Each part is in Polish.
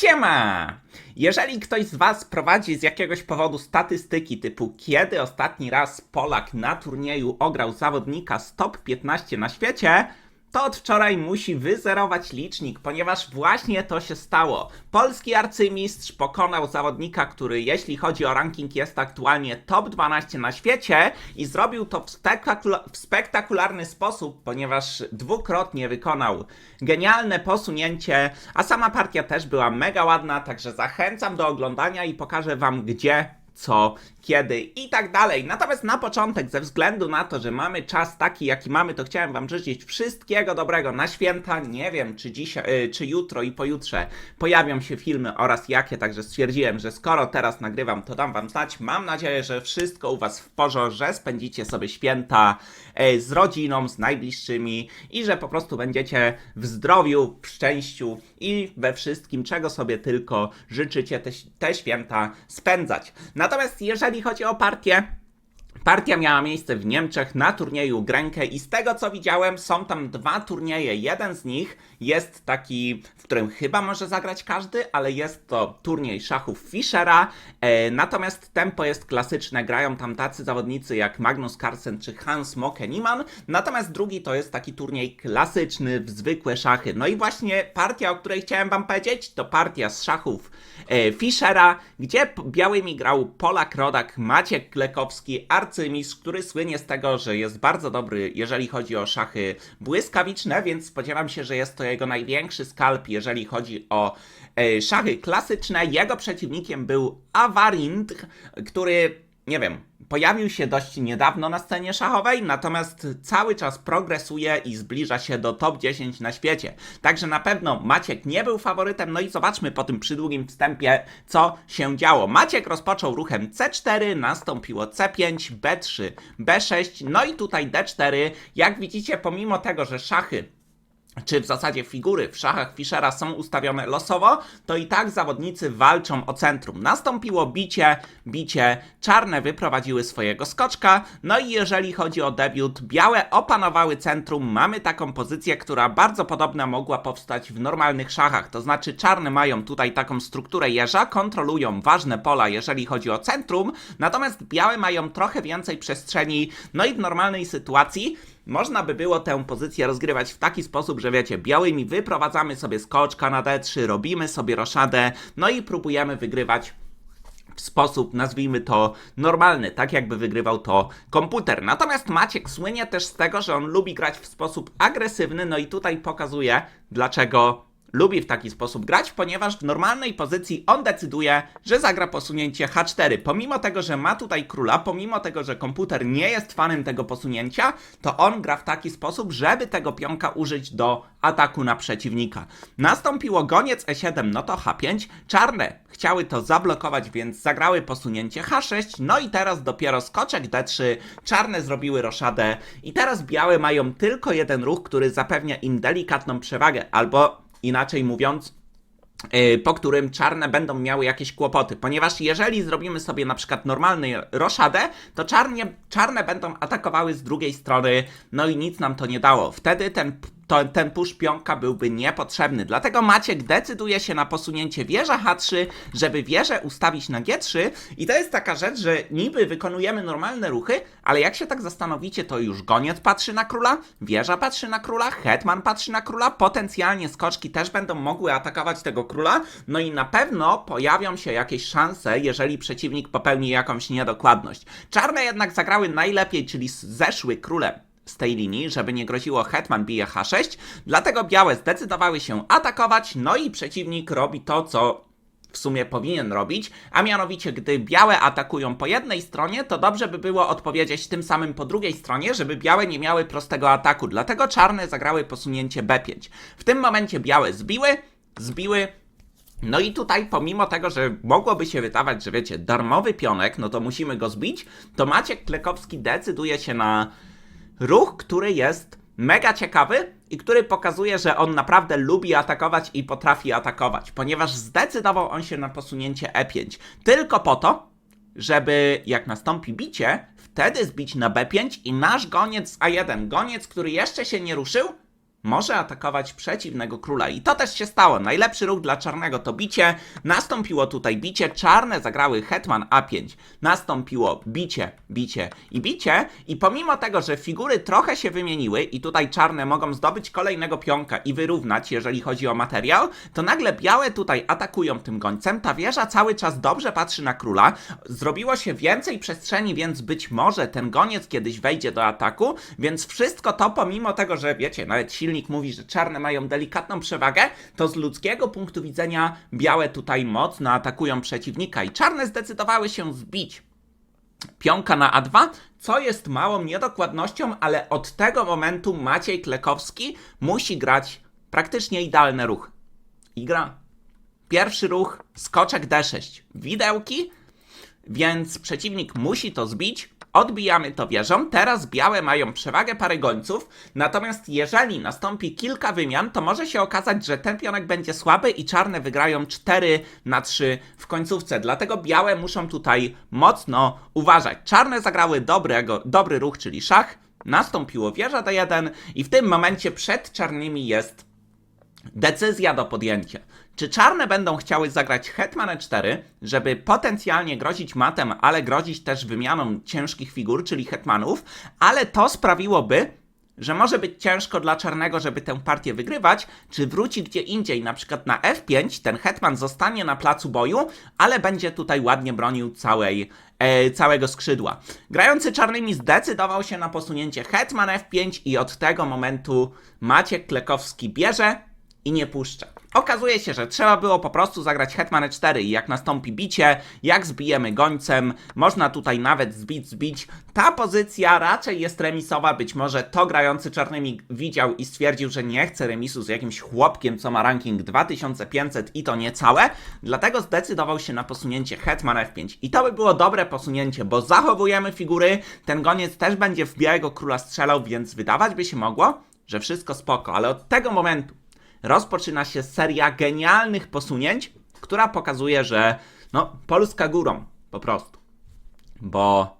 Siema! Jeżeli ktoś z Was prowadzi z jakiegoś powodu statystyki typu kiedy ostatni raz Polak na turnieju ograł zawodnika z top 15 na świecie, to od wczoraj musi wyzerować licznik, ponieważ właśnie to się stało. Polski arcymistrz pokonał zawodnika, który jeśli chodzi o ranking jest aktualnie top 12 na świecie i zrobił to w, w spektakularny sposób, ponieważ dwukrotnie wykonał genialne posunięcie, a sama partia też była mega ładna, także zachęcam do oglądania i pokażę wam gdzie co, kiedy i tak dalej. Natomiast na początek, ze względu na to, że mamy czas taki, jaki mamy, to chciałem Wam życzyć wszystkiego dobrego na święta. Nie wiem, czy dzisiaj, y, czy jutro i pojutrze pojawią się filmy oraz jakie, także stwierdziłem, że skoro teraz nagrywam, to dam Wam znać. Mam nadzieję, że wszystko u Was w porządku, że spędzicie sobie święta e, z rodziną, z najbliższymi i że po prostu będziecie w zdrowiu, w szczęściu i we wszystkim, czego sobie tylko życzycie te, te święta spędzać. Natomiast jeżeli chodzi o partię, Partia miała miejsce w Niemczech na turnieju Grenke i z tego co widziałem są tam dwa turnieje. Jeden z nich jest taki, w którym chyba może zagrać każdy, ale jest to turniej szachów Fischera. E, natomiast tempo jest klasyczne, grają tam tacy zawodnicy jak Magnus Carlsen czy Hans Mokeniman. Natomiast drugi to jest taki turniej klasyczny w zwykłe szachy. No i właśnie partia, o której chciałem wam powiedzieć, to partia z szachów e, Fischera, gdzie białymi grał Polak rodak Maciek Klekowski, arcymistrz, który słynie z tego, że jest bardzo dobry, jeżeli chodzi o szachy błyskawiczne, więc spodziewam się, że jest to jego największy skalp, jeżeli chodzi o e, szachy klasyczne. Jego przeciwnikiem był Avarind, który nie wiem, pojawił się dość niedawno na scenie szachowej, natomiast cały czas progresuje i zbliża się do top 10 na świecie. Także na pewno Maciek nie był faworytem, no i zobaczmy po tym przydługim wstępie, co się działo. Maciek rozpoczął ruchem C4, nastąpiło C5, B3, B6, no i tutaj D4. Jak widzicie, pomimo tego, że szachy czy w zasadzie figury w szachach Fischera są ustawione losowo, to i tak zawodnicy walczą o centrum. Nastąpiło bicie, bicie, czarne wyprowadziły swojego skoczka, no i jeżeli chodzi o debiut, białe opanowały centrum, mamy taką pozycję, która bardzo podobna mogła powstać w normalnych szachach, to znaczy czarne mają tutaj taką strukturę jeża, kontrolują ważne pola, jeżeli chodzi o centrum, natomiast białe mają trochę więcej przestrzeni, no i w normalnej sytuacji można by było tę pozycję rozgrywać w taki sposób, że wiecie, białymi wyprowadzamy sobie skoczka na D3, robimy sobie roszadę, no i próbujemy wygrywać w sposób, nazwijmy to, normalny, tak jakby wygrywał to komputer. Natomiast Maciek słynie też z tego, że on lubi grać w sposób agresywny, no i tutaj pokazuje, dlaczego lubi w taki sposób grać, ponieważ w normalnej pozycji on decyduje, że zagra posunięcie H4. Pomimo tego, że ma tutaj króla, pomimo tego, że komputer nie jest fanem tego posunięcia, to on gra w taki sposób, żeby tego pionka użyć do ataku na przeciwnika. Nastąpiło goniec E7, no to H5. Czarne chciały to zablokować, więc zagrały posunięcie H6. No i teraz dopiero skoczek D3. Czarne zrobiły roszadę i teraz białe mają tylko jeden ruch, który zapewnia im delikatną przewagę, albo inaczej mówiąc, yy, po którym czarne będą miały jakieś kłopoty, ponieważ jeżeli zrobimy sobie na przykład normalny roszadę, to czarnie, czarne będą atakowały z drugiej strony, no i nic nam to nie dało. Wtedy ten, to, ten push pionka byłby niepotrzebny, dlatego Maciek decyduje się na posunięcie wieża H3, żeby wieżę ustawić na G3 i to jest taka rzecz, że niby wykonujemy normalne ruchy, ale jak się tak zastanowicie, to już goniec patrzy na króla, wieża patrzy na króla, hetman patrzy na króla, potencjalnie skoczki też będą mogły atakować tego króla, no i na pewno pojawią się jakieś szanse, jeżeli przeciwnik popełni jakąś niedokładność. Czarne jednak zagrały najlepiej, czyli zeszły królem z tej linii, żeby nie groziło hetman bije h6, dlatego białe zdecydowały się atakować, no i przeciwnik robi to, co w sumie powinien robić, a mianowicie gdy białe atakują po jednej stronie, to dobrze by było odpowiedzieć tym samym po drugiej stronie, żeby białe nie miały prostego ataku, dlatego czarne zagrały posunięcie b5. W tym momencie białe zbiły, zbiły, no i tutaj, pomimo tego, że mogłoby się wydawać, że wiecie, darmowy pionek, no to musimy go zbić, to Maciek Klekowski decyduje się na ruch, który jest mega ciekawy i który pokazuje, że on naprawdę lubi atakować i potrafi atakować, ponieważ zdecydował on się na posunięcie E5 tylko po to, żeby jak nastąpi bicie, wtedy zbić na B5 i nasz goniec z A1, goniec, który jeszcze się nie ruszył, może atakować przeciwnego króla. I to też się stało. Najlepszy ruch dla czarnego to bicie. Nastąpiło tutaj bicie. Czarne zagrały hetman A5. Nastąpiło bicie, bicie i bicie. I pomimo tego, że figury trochę się wymieniły i tutaj czarne mogą zdobyć kolejnego pionka i wyrównać, jeżeli chodzi o materiał, to nagle białe tutaj atakują tym gońcem. Ta wieża cały czas dobrze patrzy na króla. Zrobiło się więcej przestrzeni, więc być może ten goniec kiedyś wejdzie do ataku, więc wszystko to pomimo tego, że wiecie, nawet silnik mówi, że czarne mają delikatną przewagę, to z ludzkiego punktu widzenia białe tutaj mocno atakują przeciwnika i czarne zdecydowały się zbić pionka na A2, co jest małą niedokładnością, ale od tego momentu Maciej Klekowski musi grać praktycznie idealny ruch. I gra. Pierwszy ruch, skoczek D6. Widełki, więc przeciwnik musi to zbić. Odbijamy to wieżą. Teraz białe mają przewagę pary gońców. Natomiast jeżeli nastąpi kilka wymian, to może się okazać, że ten pionek będzie słaby i czarne wygrają 4 na 3 w końcówce. Dlatego białe muszą tutaj mocno uważać. Czarne zagrały dobrego, dobry ruch, czyli szach. Nastąpiło wieża D1 i w tym momencie przed czarnymi jest Decyzja do podjęcia. Czy czarne będą chciały zagrać hetman e4, żeby potencjalnie grozić matem, ale grozić też wymianą ciężkich figur, czyli hetmanów, ale to sprawiłoby, że może być ciężko dla czarnego, żeby tę partię wygrywać, czy wróci gdzie indziej, na przykład na f5, ten hetman zostanie na placu boju, ale będzie tutaj ładnie bronił całej, e, całego skrzydła. Grający czarnymi zdecydował się na posunięcie hetman f5 i od tego momentu Maciek Klekowski bierze i nie puszcza. Okazuje się, że trzeba było po prostu zagrać Hetman E4 i jak nastąpi bicie, jak zbijemy gońcem, można tutaj nawet zbić, zbić. Ta pozycja raczej jest remisowa, być może to grający czarnymi widział i stwierdził, że nie chce remisu z jakimś chłopkiem, co ma ranking 2500 i to niecałe, dlatego zdecydował się na posunięcie Hetman F5. I to by było dobre posunięcie, bo zachowujemy figury, ten goniec też będzie w białego króla strzelał, więc wydawać by się mogło, że wszystko spoko, ale od tego momentu rozpoczyna się seria genialnych posunięć, która pokazuje, że no, Polska górą po prostu. Bo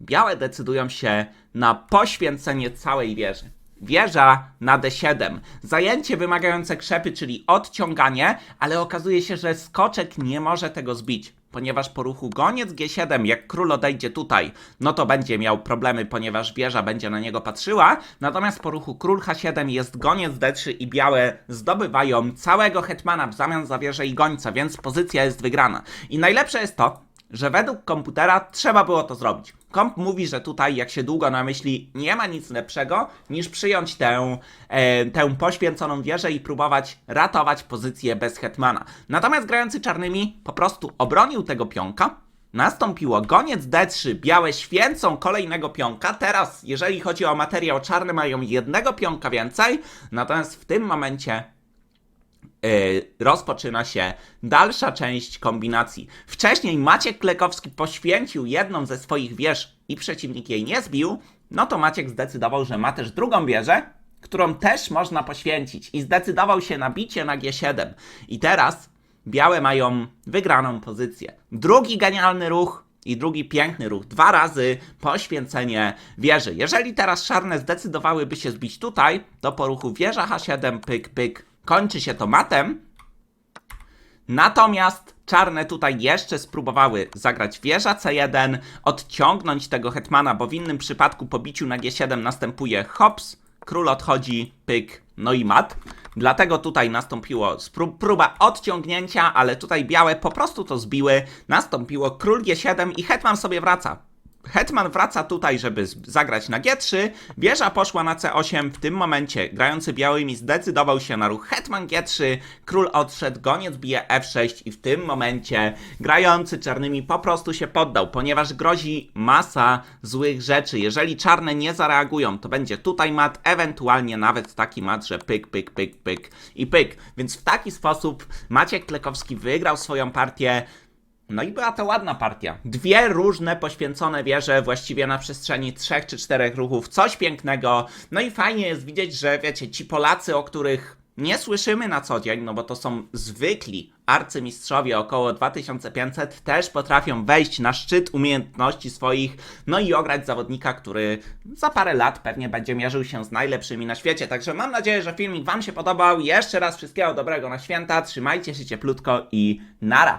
białe decydują się na poświęcenie całej wieży. Wieża na D7. Zajęcie wymagające krzepy, czyli odciąganie, ale okazuje się, że skoczek nie może tego zbić ponieważ po ruchu goniec G7, jak król odejdzie tutaj, no to będzie miał problemy, ponieważ wieża będzie na niego patrzyła, natomiast po ruchu król H7 jest goniec D3 i białe zdobywają całego hetmana w zamian za wieżę i gońca, więc pozycja jest wygrana. I najlepsze jest to, że według komputera trzeba było to zrobić. Komp mówi, że tutaj, jak się długo namyśli, nie ma nic lepszego niż przyjąć tę, e, tę poświęconą wieżę i próbować ratować pozycję bez hetmana. Natomiast grający czarnymi po prostu obronił tego pionka. Nastąpiło goniec D3, białe święcą kolejnego pionka. Teraz, jeżeli chodzi o materiał, czarne mają jednego pionka więcej. Natomiast w tym momencie rozpoczyna się dalsza część kombinacji. Wcześniej Maciek Klekowski poświęcił jedną ze swoich wież i przeciwnik jej nie zbił, no to Maciek zdecydował, że ma też drugą wieżę, którą też można poświęcić i zdecydował się na bicie na G7. I teraz białe mają wygraną pozycję. Drugi genialny ruch i drugi piękny ruch. Dwa razy poświęcenie wieży. Jeżeli teraz czarne zdecydowałyby się zbić tutaj, to po ruchu wieża H7, pyk, pyk, kończy się to matem. Natomiast czarne tutaj jeszcze spróbowały zagrać wieża C1, odciągnąć tego hetmana, bo w innym przypadku po biciu na G7 następuje hops, król odchodzi, pyk, no i mat. Dlatego tutaj nastąpiło próba odciągnięcia, ale tutaj białe po prostu to zbiły. Nastąpiło król G7 i hetman sobie wraca. Hetman wraca tutaj, żeby zagrać na G3. Wieża poszła na C8. W tym momencie grający białymi zdecydował się na ruch Hetman G3. Król odszedł, goniec bije F6 i w tym momencie grający czarnymi po prostu się poddał, ponieważ grozi masa złych rzeczy. Jeżeli czarne nie zareagują, to będzie tutaj mat, ewentualnie nawet taki mat, że pyk, pyk, pyk, pyk i pyk. Więc w taki sposób Maciek Klekowski wygrał swoją partię. No i była to ładna partia. Dwie różne poświęcone wieże właściwie na przestrzeni trzech czy czterech ruchów. Coś pięknego. No i fajnie jest widzieć, że wiecie, ci Polacy, o których nie słyszymy na co dzień, no bo to są zwykli arcymistrzowie około 2500, też potrafią wejść na szczyt umiejętności swoich, no i ograć zawodnika, który za parę lat pewnie będzie mierzył się z najlepszymi na świecie. Także mam nadzieję, że filmik Wam się podobał. Jeszcze raz wszystkiego dobrego na święta, trzymajcie się cieplutko i nara!